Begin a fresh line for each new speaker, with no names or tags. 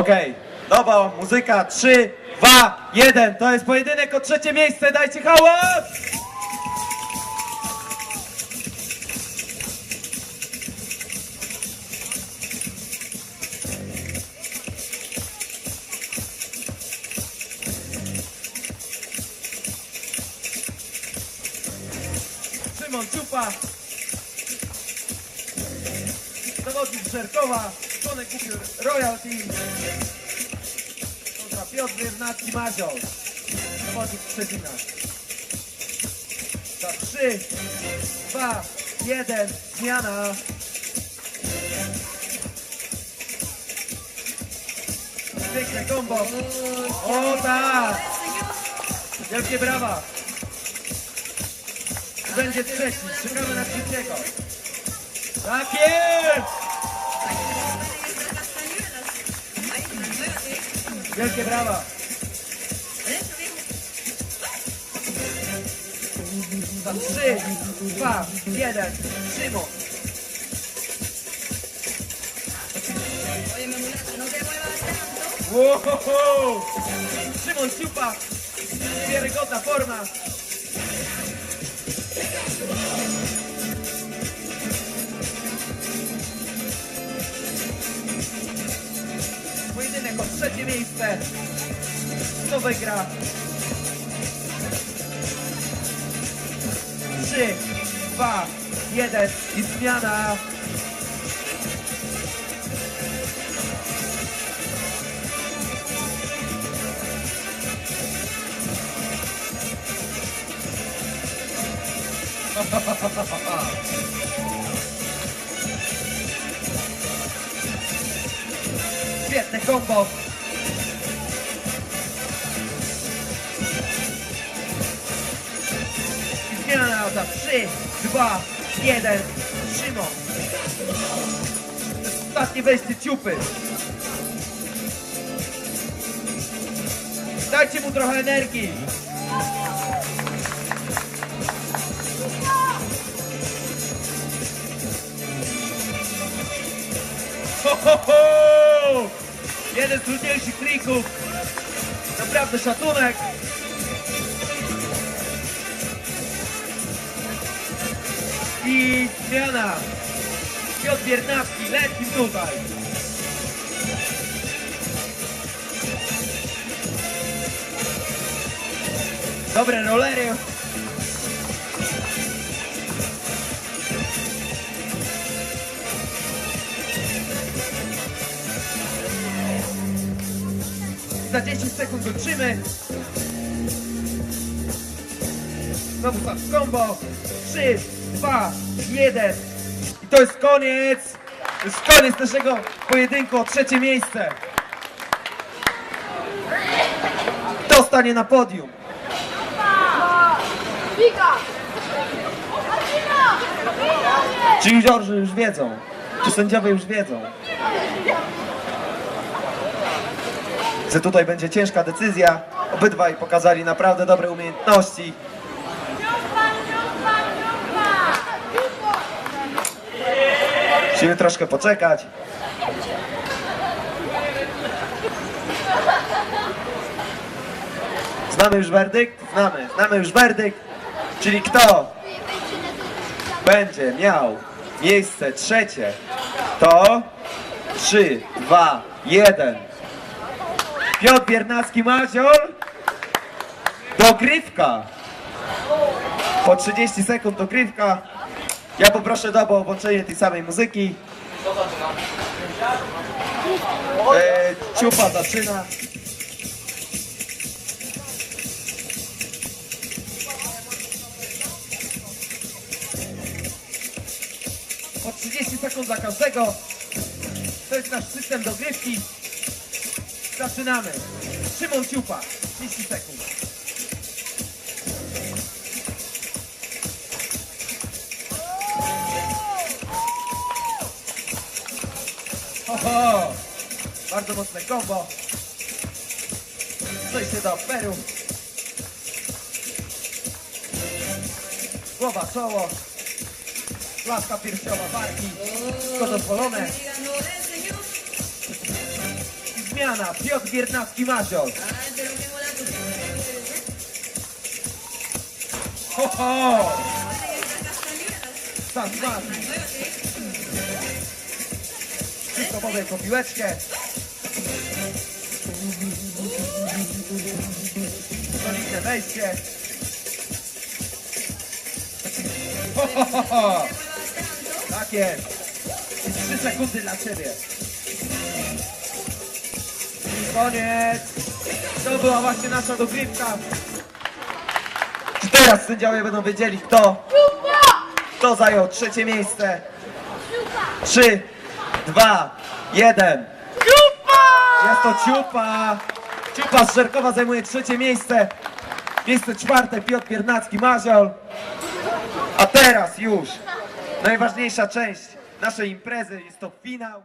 Okej, dobra, muzyka, 3, 2, 1, to jest pojedynek o trzecie miejsce, dajcie hałas! Szymon Ciupa, z Żerkowa, członek grupy Royal Team, kontra Piotr Biernacki Maziol, zawodnik Szczecina. Za 3, 2, 1, zmiana. Piękne kombo. O tak! Wielkie brawa! Będzie trzeci, czekamy na trzeciego. Tak jest! Wielkie brawa! Za trzy, dwa, jeden, Szymon! Wow! Szymon Ciupa! Wiarygodna forma! Trzecie miejsce. Kto wygra? Trzy, dwa, jeden i zmiana. Świetne kombo. I zmiana za 3, 2, 1. Szymon. Ostatnie wejście ciupy. Dajcie mu trochę energii. Ho, ho, ho! Jeden z trudniejszych trików. Naprawdę szacunek. I zmiana. Piotr Biernacki, leci tutaj. Dobre rolery. Za 10 sekund kończymy. Znowu tam combo. 3, 2, 1. I to jest koniec. To jest koniec naszego pojedynku o trzecie miejsce. Kto stanie na podium?
Wika!
Czy juniorzy już wiedzą? Czy sędziowie już wiedzą? Że tutaj będzie ciężka decyzja. Obydwaj pokazali naprawdę dobre umiejętności. Musimy troszkę poczekać. Znamy już werdykt? Znamy. Znamy już werdykt. Czyli kto będzie miał miejsce trzecie, to 3, 2, 1. Piotr Biernacki Maziol. Dogrywka. Po 30 sekund dogrywka. Ja poproszę Dobo o tej samej muzyki. E, ciupa zaczyna. Po 30 sekund dla każdego. To jest nasz system dogrywki. Zaczynamy. Szymon Ciupa. 30 sekund. Oho! Bardzo mocne kombo. Przejście do Peru. Głowa, czoło. Klaska piersiowa barki. Wszystko dozwolone. Zmiana. Piotr Biernacki Maziol. Ho, ho! Sam smak. Wszystko podaj po piłeczkę. Solidne wejście. Ho, ho, ho, ho. Tak jest. Trzy sekundy dla ciebie. I koniec. To była właśnie nasza dogrywka. Czy teraz sędziowie będą wiedzieli kto, kto zajął trzecie miejsce? Trzy, dwa, jeden. Jest to Ciupa! Ciupa z Żerkowa zajmuje trzecie miejsce. Miejsce czwarte Piotr Piernacki Maziol. A teraz już najważniejsza część naszej imprezy jest to finał.